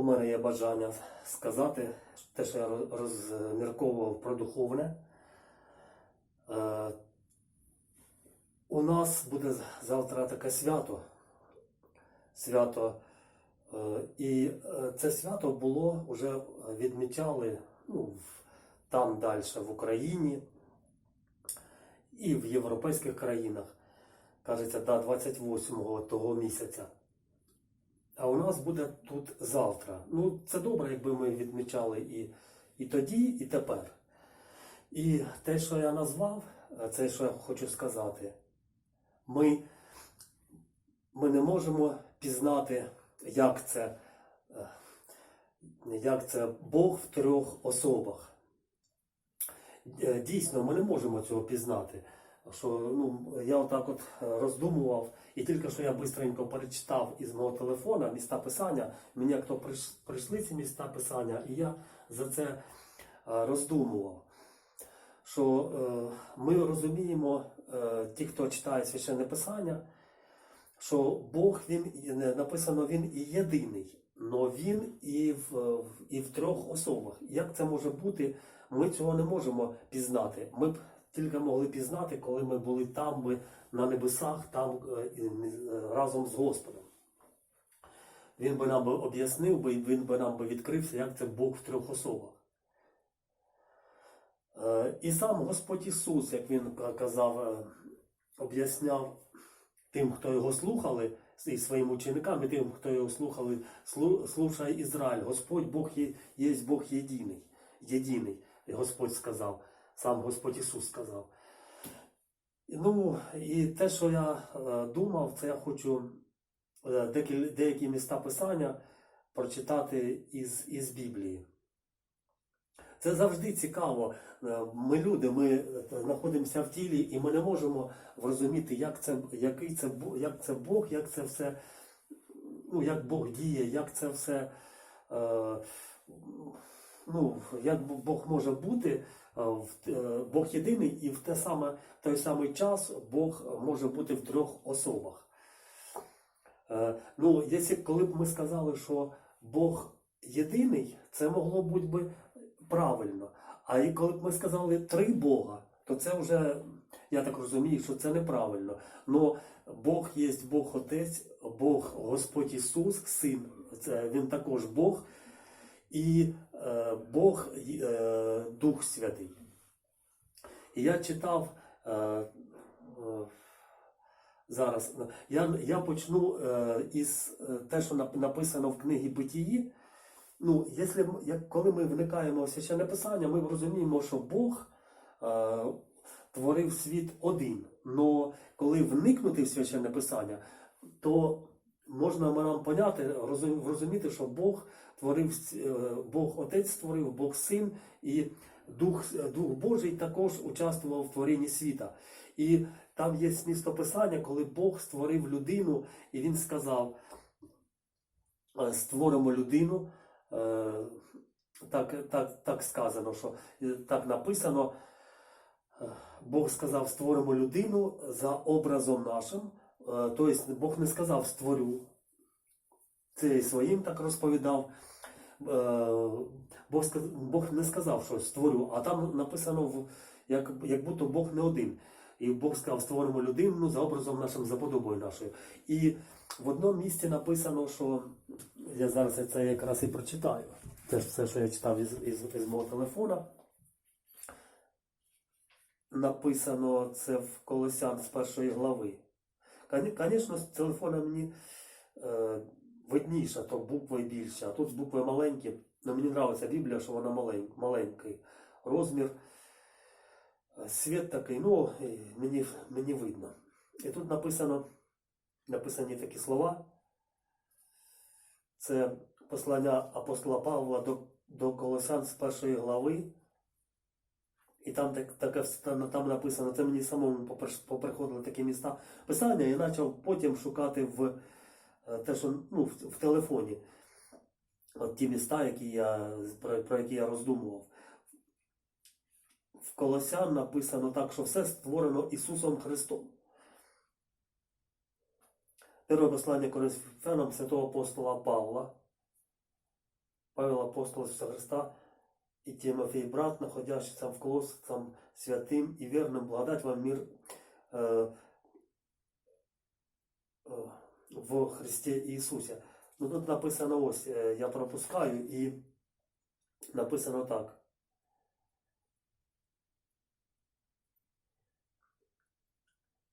У мене є бажання сказати те, що я розмірковував про духовне. Е, У нас буде завтра таке свято. Свято. е, І е, це свято було вже відмічали ну, там далі, в Україні і в європейських країнах. Кажеться, до 28-го того місяця. А у нас буде тут завтра. Ну, це добре, якби ми відмічали і, і тоді, і тепер. І те, що я назвав, е, це що я хочу сказати, ми, ми не можемо пізнати, як це, е, як це Бог в трьох особах. Е, Дійсно, ми не можемо цього пізнати. Що, ну, я отак от е, роздумував, і тільки що я бистренько перечитав із мого телефона міста писання, мені як то прийшли ці міста писання, і я за це е, роздумував. Що е, ми розуміємо, ті, хто читає священне писання, що Бог він написано він і єдиний, але він і в- і в трьох особах. Як це може бути? Ми цього не можемо пізнати. Ми б тільки могли пізнати, коли ми були там би на небесах, там е, е, разом з Господом. Він би нам об'яснив він би нам відкрився, як це Бог в трьох особах. Е, І сам Господь Ісус, як він казав, об'ясняв тим, хто його слухали, і своїм ученикам, і тим, хто його слухали, «Слу- слушай Ізраїль, Господь Бог є, є Бог єдиний, єдиний, Господь сказав, сам Господь Ісус сказав. Ну, і те, що я е, думав, це я хочу е, деякі міста Писання прочитати із, із Біблії. Це завжди цікаво. Е, Ми люди, ми знаходимося в тілі, і ми не можемо зрозуміти, як це, який це, як це Бог, як це все, ну, як Бог діє, як це все, е, ну, як Бог може бути. Е, е, Бог єдиний, і в те саме, той самий час Бог може бути в трьох особах. Е, Ну, якщо коли б ми сказали, що Бог єдиний, це могло бути би правильно. А і коли б ми сказали три Бога, то це вже, я так розумію, що це неправильно. Но Бог є Бог Отець, Бог Господь Ісус, Син, це Він також Бог, і Бог е, Дух Святий. І я читав е, е, зараз. Я, я почну е, із е, те, що написано в книгі Битії. Ну, якщо, як, коли ми вникаємо в священне писання, ми розуміємо, що Бог е, творив світ один. Но коли вникнути в священне писання, то можна нам поняти, розум- розуміти, що Бог творив, е, Бог Отець створив, Бог Син і Дух, Дух Божий також участвував в творенні світа. І там є місто Писання, коли Бог створив людину, і він сказав: е, створимо людину. Е, Так, так, так сказано, що так написано. Бог сказав, створимо людину за образом нашим. Тобто Бог не сказав створю. Це і своїм так розповідав. Е, Бог, Бог не сказав, що створю, а там написано, як, як будто Бог не один. І Бог сказав, створимо людину за образом нашим, за подобою нашою. І в одному місці написано, що я зараз це якраз і прочитаю. Це ж все, що я читав із, із, із мого телефона. Написано це в Колосян з першої глави. Звісно, з телефона мені е, видніше, то букви більше, а тут з букви маленькі. Но мені подобається Біблія, що вона малень, маленький розмір. Світ такий, ну, мені, мені видно. І тут написано, написані такі слова. Це послання апостола Павла до, до Колосян з першої глави. І там так, таке вс- там, написано, це мені самому поприходили такі міста писання, і почав потім шукати в те, що ну, в, в телефоні. От ті міста, які я, про, про які я роздумував. В Колосян написано так, що все створено Ісусом Христом. Перше послання Коринфянам святого апостола Павла, Павел апостол Ісуса Христа и Тимофей, брат, находящийся в Колоссам святым и верным, благодать вам мир э, э, в Христе Ісусі. Ну тут написано ось, е, я пропускаю і написано так.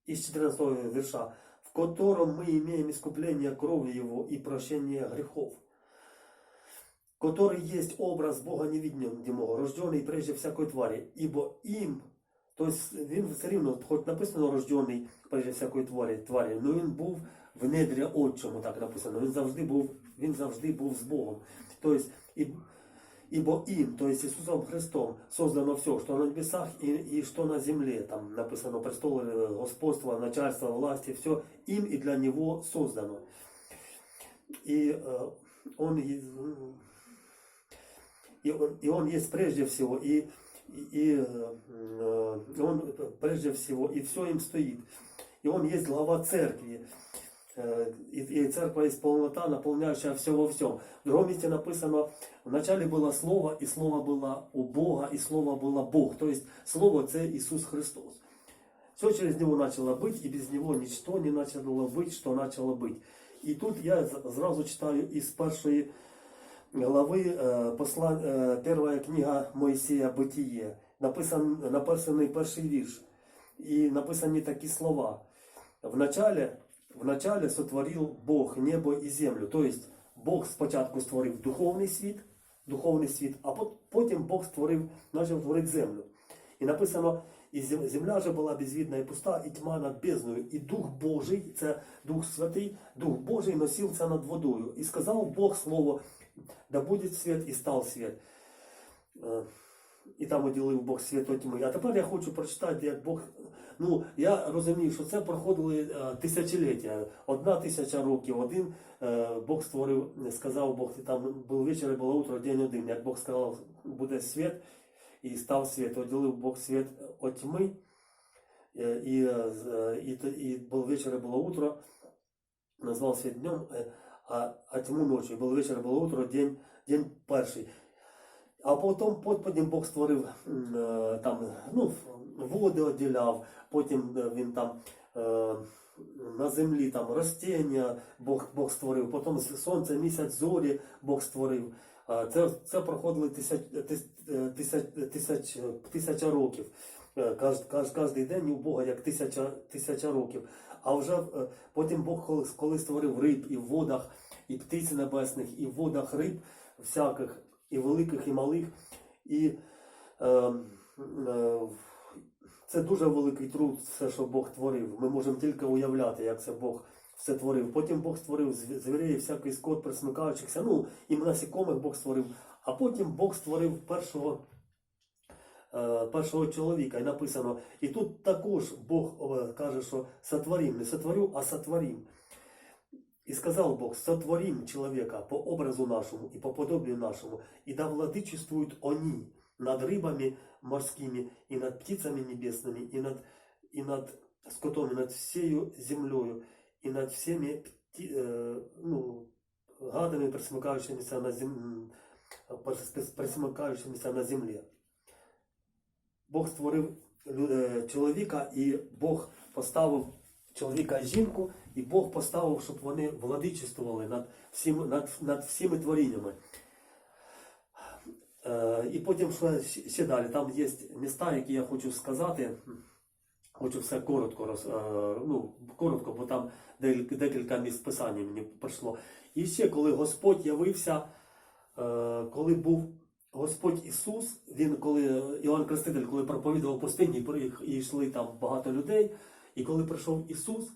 Из 14 верша. В котором мы имеем искупление крови Его и прощение грехов который есть образ Бога невидимого, рожденный прежде всякой твари, ибо им, то есть він все рівно, хоч написано рождений прежде всякої тварі, тварі, але він був в недрі отчому, так написано. Він завжди був, він завжди був з Богом. Тобто, і, ибо им, то есть Иисусом Христом, создано все, что на небесах и, и что на земле, там написано престолы, э, господство, начальство, власти, все им и для него создано. И э, он, и, и, он, и он есть прежде всего, и, и, э, и он прежде всего, и все им стоит. И он есть глава церкви. Э, И, и церковь есть полнота, наполняющая все во всем. В другом месте написано, вначале было Слово, и Слово было у Бога, и Слово было Бог. То есть Слово – это Иисус Христос. Все через Него начало быть, и без Него ничто не начало быть, что начало быть. І тут я з- зразу читаю із першої глави е, посла, е, перша книга Моїсія Битіє, написан, написаний перший вірш. І написані такі слова. Вначале, вначале сотворив Бог небо і землю. Тобто Бог спочатку створив духовний світ, духовний світ, а потім Бог створив, почав творити землю. І написано, і земля же була безвідна і пуста, і тьма над бездною, і Дух Божий, це Дух Святий, Дух Божий носився над водою. І сказав Бог слово, да буде світ, і став світ. Е, І там уділив Бог світ тьми. А тепер я хочу прочитати, як Бог. Ну, я розумію, що це проходили е, тисячоліття. Одна тисяча років, один е, Бог створив, сказав Бог, там був вечір, і було утро, день один. Як Бог сказав, буде світ, і став світ, оділив Бог світ від тьми, е, і, і, і був вечір, було утро, назвав світ днем, а, а тьму ночі. Був вечір, і було утро, день, день перший. А потім, потім Бог створив там, ну, води оділяв, потім е, він там е, на землі там ростіння Бог, Бог створив, потім сонце, місяць, зорі Бог створив. А Це, це проходили тисяч, е, тисяч, тисяч, тисяча років. Е, кожний день у Бога як тисяча, тисяча років. А вже е, потім Бог, коли, створив риб і в водах, і птиць небесних, і в водах риб всяких, і великих, і малих. І е, е, це дуже великий труд, все, що Бог творив. Ми можемо тільки уявляти, як це Бог все творив. Потім Бог створив зв- звірей, всякий скот, присмикаючихся, ну, і насікомих Бог створив. А потім Бог створив першого, е, першого чоловіка. І написано, і тут також Бог каже, що сотворим, не сотворю, а сотворим. И сказал Бог, сотворим человека по образу нашему и по подобию нашему, и да владычествуют они над рыбами морскими, и над птицами небесными, и над, и над скотом, и над всею землею, и над всеми пти- э, ну, гадами, присмыкающимися на, зем... прис- присмыкающимися на земле. Бог створив лю- е, чоловіка, і Бог поставив чоловіка і жінку, і Бог поставив, щоб вони владичествували над, всім, над, над всіми творіннями. Е, і потім ще далі, там є міста, які я хочу сказати. Хочу все коротко, роз, е, ну, коротко, бо там декілька, місць писання мені прийшло. І ще коли Господь явився, е, коли був Господь Ісус, він коли Іоанн Креститель, коли проповідував пустині, і йшли там багато людей, і коли прийшов Ісус,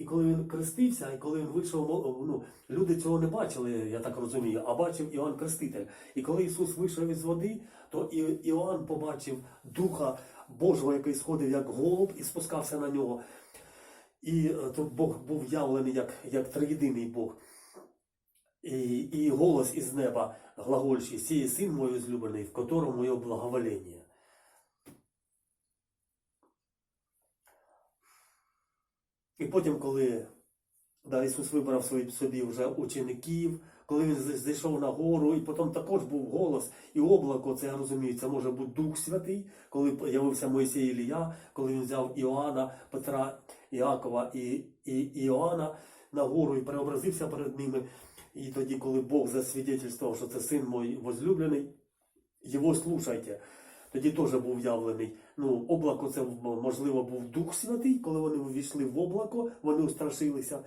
і коли він крестився, і коли він вийшов, ну, люди цього не бачили, я так розумію, а бачив Іоанн Креститель. І коли Ісус вийшов із води, то Іоанн побачив Духа Божого, який сходив як голуб і спускався на нього. І е, тут Бог був явлений як, як триєдиний Бог. І, і голос із неба глагольчий, «Сій син мой злюблений, в котором моє благоволення. І потім, коли да, Ісус вибрав собі вже учеників, коли він зайшов на гору, і потім також був голос, і облако, це я розумію, це може бути Дух Святий, коли явився Мойсій Ілія, коли він взяв Іоанна, Петра, Іакова і, і Іоанна на гору і преобразився перед ними. І тоді, коли Бог засвідетельствував, що це син мій возлюблений, його слушайте. Тоді теж був явлений. Ну, облако це можливо був Дух Святий, коли вони увійшли в облако, вони устрашилися.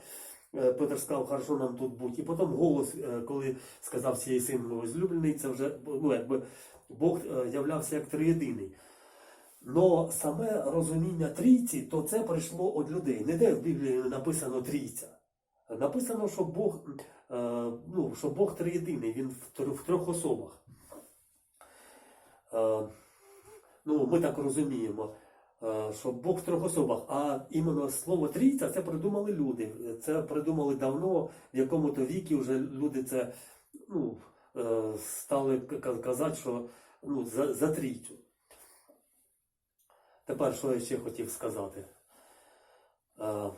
Е, Петр сказав, хорошо нам тут бути. І потім голос, е, коли сказав цей син возлюблений, це вже ну, якби Бог е, являвся як триєдиний. Но саме розуміння трійці, то це прийшло від людей. Ніде в Біблії написано трійця. Написано, що Бог, ну, що Бог триєдиний, він в трьох особах. Ну, ми так розуміємо, е, що Бог в трьох особах, а іменно слово трійця це придумали люди. Це придумали давно, в якому-то вікі вже люди це ну, е, стали казати, що ну, за, за трійцю. Тепер що я ще хотів сказати? Е,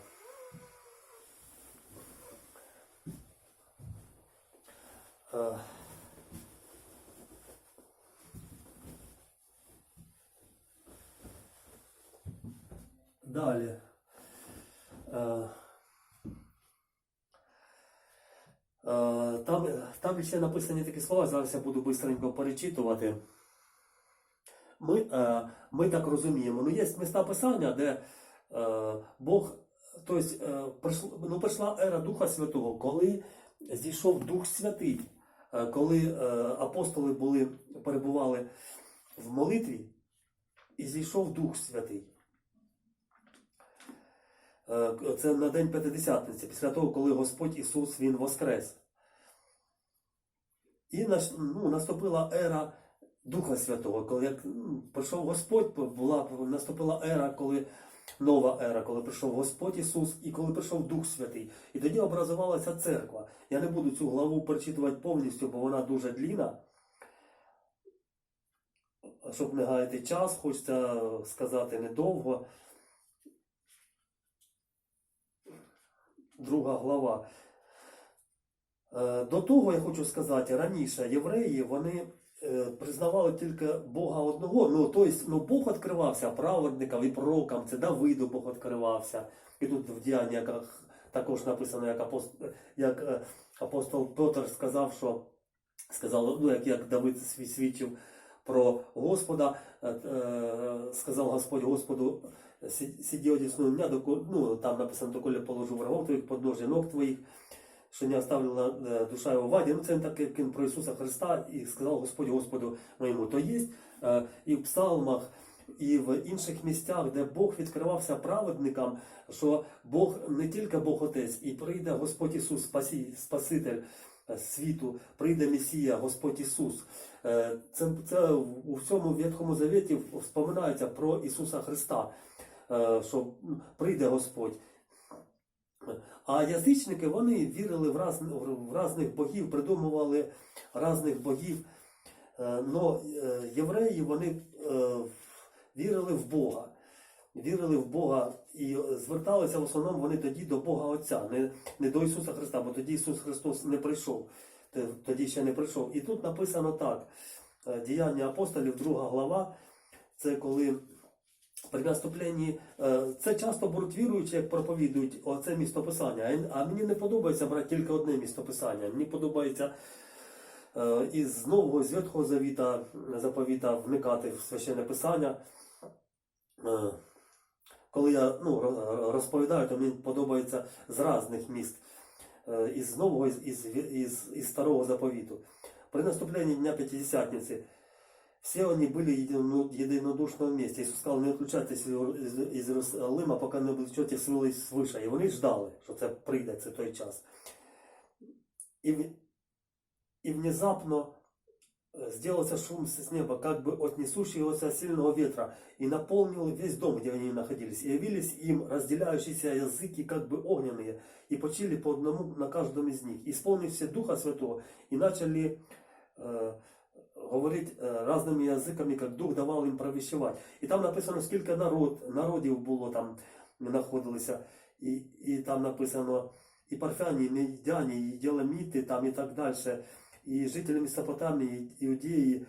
Далі. Е, е, Там, там ще написані такі слова, зараз я буду швидко перечитувати. Ми, е, ми так розуміємо. Ну, є міста Писання, де Бог, тобто, ну, прийшла ера Духа Святого, коли зійшов Дух Святий, коли апостоли були, перебували в молитві, і зійшов Дух Святий. Е, Це на День П'ятидесятниці, після того, коли Господь Ісус Він воскрес. І ну, наступила ера Духа Святого, коли як прийшов Господь, була, наступила ера, коли нова ера, коли прийшов Господь Ісус і коли прийшов Дух Святий. І тоді образувалася церква. Я не буду цю главу перечитувати повністю, бо вона дуже длінна. Щоб не гаяти час, хочеться сказати недовго. Друга глава. Е, До того я хочу сказати, раніше євреї вони е, признавали тільки Бога одного. Ну, тобто, ну, Бог відкривався праведникам і пророкам, це Давиду Бог відкривався. І тут в діяннях також написано, як апостол, як е, апостол Петр сказав, що сказав, ну, як, як Давид свідчив про Господа, сказав Господь Господу, «Сі- сиді одісну мене, доко- ну, там написано, доколе положу врагов твоїх подножжя ног твоїх, що не оставила е, душа його ваді. Ну, це так, як він про Ісуса Христа і сказав Господь Господу моєму. То є е, і в псалмах, і в інших місцях, де Бог відкривався праведникам, що Бог не тільки Бог Отець, і прийде Господь Ісус, Спасі, Спаситель е, світу, прийде Месія, Господь Ісус. Це, це у всьому Ветхому Завіті вспоминається про Ісуса Христа, що прийде Господь. А язичники вони вірили в, раз, в разних богів, придумували різних богів. Е, Но е, євреї вони е, вірили в Бога. Вірили в Бога і зверталися в основному вони тоді до Бога Отця, не, не до Ісуса Христа, бо тоді Ісус Христос не прийшов. Тоді ще не прийшов. І тут написано так: е, Діяння апостолів, друга глава, це коли при наступленні, е, це часто беруть віруючі, як проповідують оце містописання. А мені не подобається брати тільки одне містописання. Мені подобається е, із Нового з Ветхого Завіта, заповіта вникати в священне писання. Е, Коли я ну, розповідаю, то мені подобається з різних міст, е, із Нового, із, із, із, із Старого заповіту. При наступлении Дня Пятидесятницы все они были едино- единодушно вместе. Иисус сказал, не відключайтеся из, из Иерусалима, поки не облечете сили свише. І вони ждали, що це прийде, це той час. І, в- і внезапно э, сделался шум с неба, как бы от несущегося сильного ветра, и наполнил весь дом, где они находились. И явились им разделяющиеся языки, как бы огненные, и почили по одному на каждом из них. Исполнившись Духа Святого, и начали э, говорить э, разными языками, как Дух давав їм провіщувати. І там написано, скільки народ, народів було там знаходилися. І, і там написано, и парфяне, и медяне, и деламиты там и так дальше, и жители Месопотамии, и Иудеи,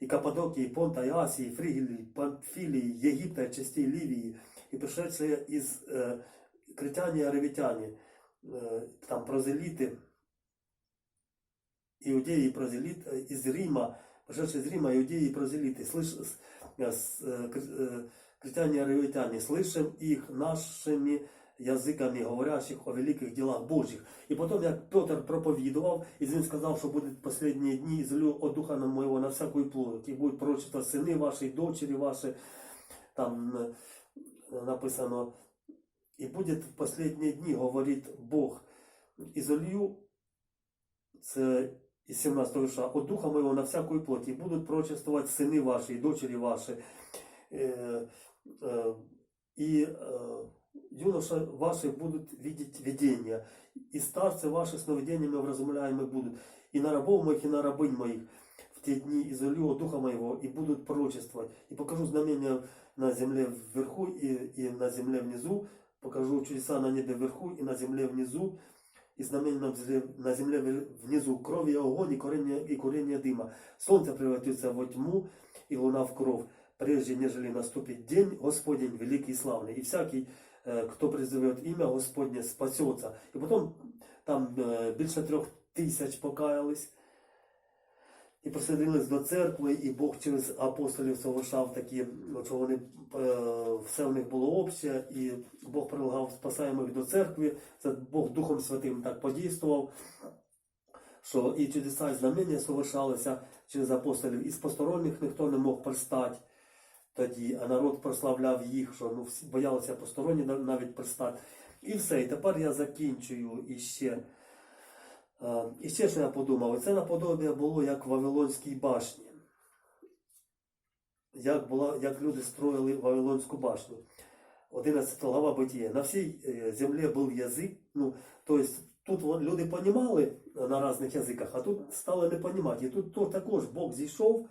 и Каппадокии, и Понта, и Асии, и Фригии, Памфилии, Египта, и частей Ливии, и пришедшие из э, критяне и аравитяне, э, там прозелиты, иудеи и прозелит, э, из Рима, пришедшие из Рима, иудеи и прозелиты, слыш, с- э, с, э, кр- э, критяне и аравитяне, слышим их нашими язиками, говорящих о великих ділах Божих. І потім, як Петр проповідував, і він сказав, що будуть останні дні, і злю от духа на моєго на всяку плоть, і будуть пророчити сини ваші, і дочері ваші, там е, написано, і буде в останні дні, говорить Бог, і золью, це із 17 вірша, от духа моєго на всяку плоть, і будуть пророчествувати сини ваші, і дочері ваші, е, е, і е, юноша ваши будут видеть видения, и старцы ваши сновидениями вразумляемы будут, и на рабов моих, и на рабынь моих в те дни изолю от духа моего, и будут пророчествовать. И покажу знамения на земле вверху и, и на земле внизу, покажу чудеса на небе вверху и на земле внизу, и знамение на земле, внизу, кровь и огонь, и курение, и курение дыма. Солнце превратится во тьму, и луна в кровь, прежде нежели наступит день Господень великий и славный. И всякий кто призовет ім'я Господне, спасеться. І потім там більше трьох тисяч покаялись і присоединились до церкви, і Бог через апостолів совершав такі, що вони е, все в них було обще, і Бог прилагав спасаємих до церкви. Це Бог Духом Святим так подійствував, що і чудеса і знамення совершалися через апостолів, і з посторонніх ніхто не мог пристати тоді, а народ прославляв їх, що ну, боялися посторонні навіть пристати. І все. І тепер я закінчую іще. Е, І ще що я подумав, це наподобие було як в Вавилонській башні. Як, була, як люди строїли Вавилонську башню. 11 глава Бытия. На всій е, землі був язик. Ну, то есть, тут люди понімали на різних язиках, а тут стали не понімати. І тут то також Бог зійшов,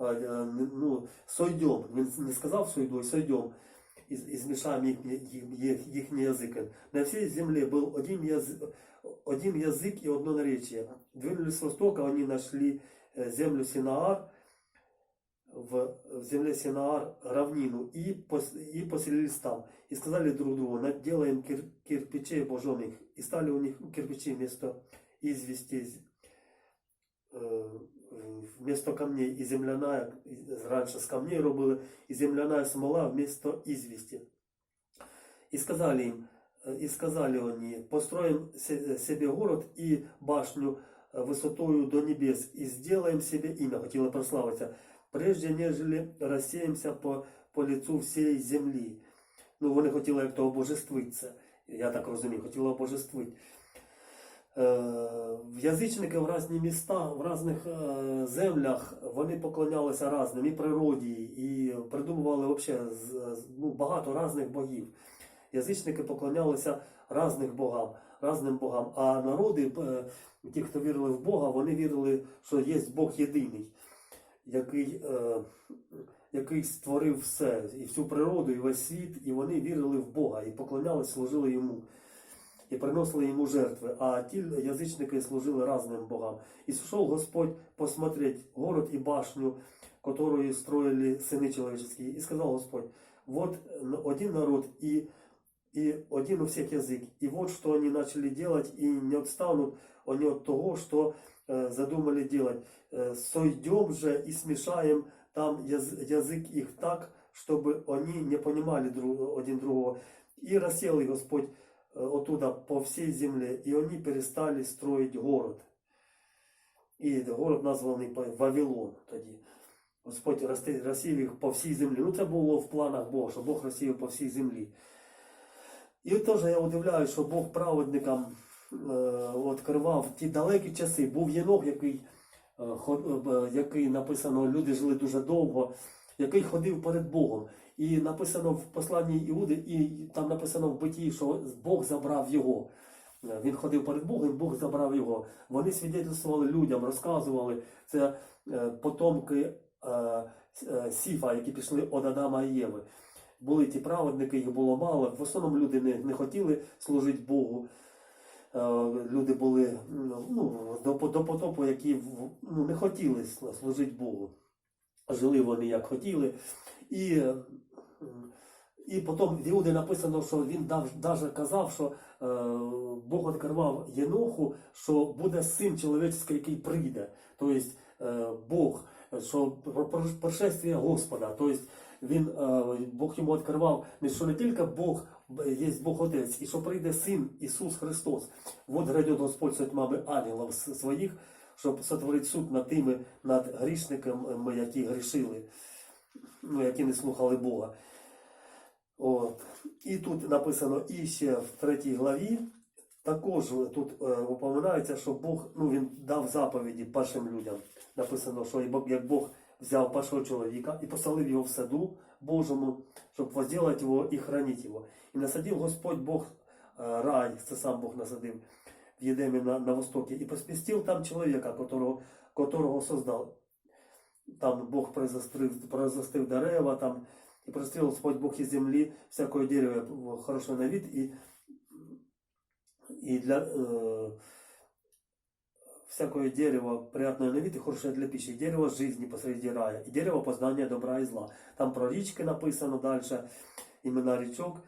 е, ну, сойдем. Він не сказав сойду, сойдем. І змішаємо їхні, їхні язики. На всій землі був один язик, один язик и одно наречие. Двинулись с востока, они нашли э, землю Синаар, в, в земле Синаар равнину, и, пос, и поселились там. И сказали друг другу, наделаем кир, кирпичей боженых. И стали у них кирпичи вместо извести, э, вместо камней, и земляная, раньше с камней робили, и земляная смола вместо извести. И сказали им, э, и сказали они, построим се- себе город и башню э, высотою до небес, и сделаем себе имя, хотела прославиться, прежде нежели рассеемся по, по лицу всей землі. Ну, вони хотіли як то обожествитися. Я так розумію, хотіли обожествити. Язичники в різні міста, в різних е, землях вони поклонялися різним і природі, і придумували з- ну, багато різних богів. Язичники поклонялися різним богам, різним богам. А народи, е, ті, хто вірили в Бога, вони вірили, що є Бог єдиний, який, е, який створив все, і всю природу, і весь світ, і вони вірили в Бога, і поклонялись, служили йому. І приносили йому жертви, а ті язичники служили різним богам. І сошел Господь посмотреть город и башню, которую строили сыны человеческие. И сказал Господь, вот один народ и, и один у всех язык. И вот что они начали делать, и не отстанут они от того, что э, задумали делать. Э, сойдем же и смешаем там яз- язык их так, чтобы они не понимали друг, один другого. И рассел их Господь э, оттуда по всей земле, и они перестали строить город. І город названий по- Вавилон тоді. Господь розте- розсів їх по всій землі. Ну це було в планах Бога, що Бог розсіяв по всій землі. І теж я удивляюсь, що Бог праведникам е, відкривав ті далекі часи. Був єнох, який, е, е, який написано, люди жили дуже довго, який ходив перед Богом. І написано в посланні Іуди, і там написано в биті, що Бог забрав його. Е, Він ходив перед Богом, Бог забрав його. Вони свідчували людям, розказували. Це е, потомки е, е, Сіфа, які пішли від Адама і Єви. Були ті праведники, їх було мало. В основному люди не, не хотіли служити Богу. люди були ну, до, до потопу, які ну, не хотіли служити Богу. Жили вони як хотіли. І, е, і потім в Іуди написано, що він даже казав, що е, Бог відкривав Єноху, що буде син чоловічий, який прийде. Тобто е, Бог, що про пришествие Господа. Тобто він, е, Бог йому відкривав, що не тільки Бог є Бог Отець, і що прийде Син Ісус Христос. Вот грядет Господь сотьмами ангелів своїх, щоб сотворити суд над тими, над грішниками, які грішили, ну, які не слухали Бога. От. І тут написано і ще в третій главі. Також тут е, упоминається, що Бог ну, він дав заповіді першим людям. Написано, що як Бог взяв першого чоловіка і посадив його в саду Божому, щоб возділати його і хранити його. І насадив Господь Бог е, рай, це сам Бог насадив в Єдемі на, на востокі, і поспістив там чоловіка, которого, которого создав. Там Бог произострив, произостив дерева, там, і простил Господь Бог із землі всякое дерево хороше на вид, і, і для э, всякое дерево приятное на вид и хорошее для пищи. И дерево жизни посреди рая. И дерево познания добра и зла. Там про річки написано дальше, імена річок.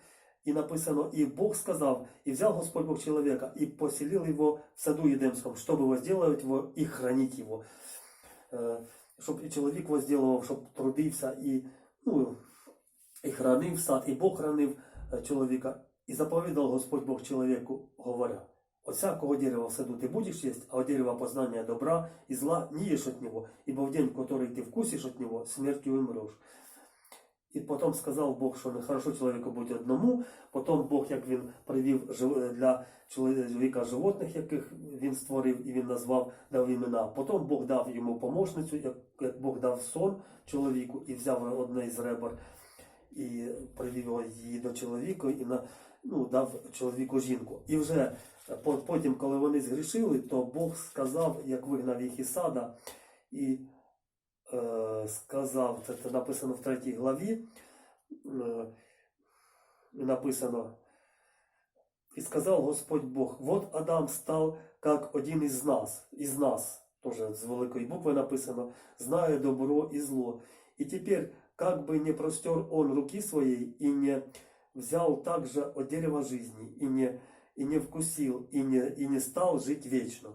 І написано, і Бог сказав, і взяв Господь Бог человека, и поселил его в саду Едемском, чтобы возделывать его и хранить его. Щоб і чоловік возделував, щоб трудився і, ну, і хранив сад, і Бог хранив е, чоловіка. І заповідав Господь Бог чоловіку, говоря, всякого дерева в саду ты будешь есть, а от дерева познания добра и зла не ешь от него, ибо в день, который ты вкусишь от него, смертью умрешь. І потім сказав Бог, що нехорошо чоловіку бути одному. Потім Бог, як він привів жив- для чоловіка животних, яких він створив і він назвав, дав імена. Потім Бог дав йому помощницю, як, як Бог дав сон чоловіку і взяв одне із ребер і привів його її до чоловіка і на, ну, дав чоловіку жінку. І вже по- потім, коли вони згрішили, то Бог сказав, як вигнав їх із сада, і е, сказав, це, це написано в третій главі, е, написано, і сказав Господь Бог, вот Адам став як один із нас, із нас, теж з великої букви написано, знає добро і зло. І тепер, как бы не простер он руки своей и не взял также от дерева жизни, и не, и не вкусил, и не, и не стал жить вечно.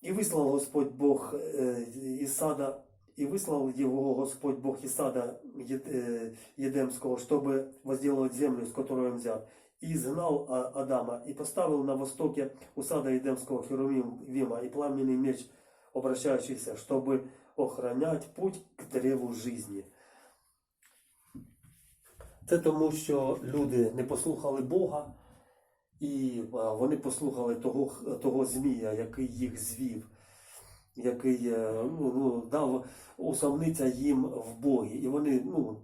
И выслал Господь Бог э, из сада, и выслал его Господь Бог из сада Е- э, Едемского, чтобы возделывать землю, с которой он взят. И изгнал А- Адама, и поставил на востоке у сада Едемского Херувима и пламенный меч, обращающийся, чтобы охранять путь к древу жизни. Це тому, що люди не послухали Бога, і вони послухали того, того Змія, який їх звів, який е, ну, ну, дав усомниться їм в Богі. І вони ну,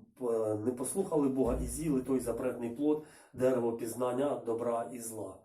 не послухали Бога і з'їли той запретний плод, дерево пізнання добра і зла.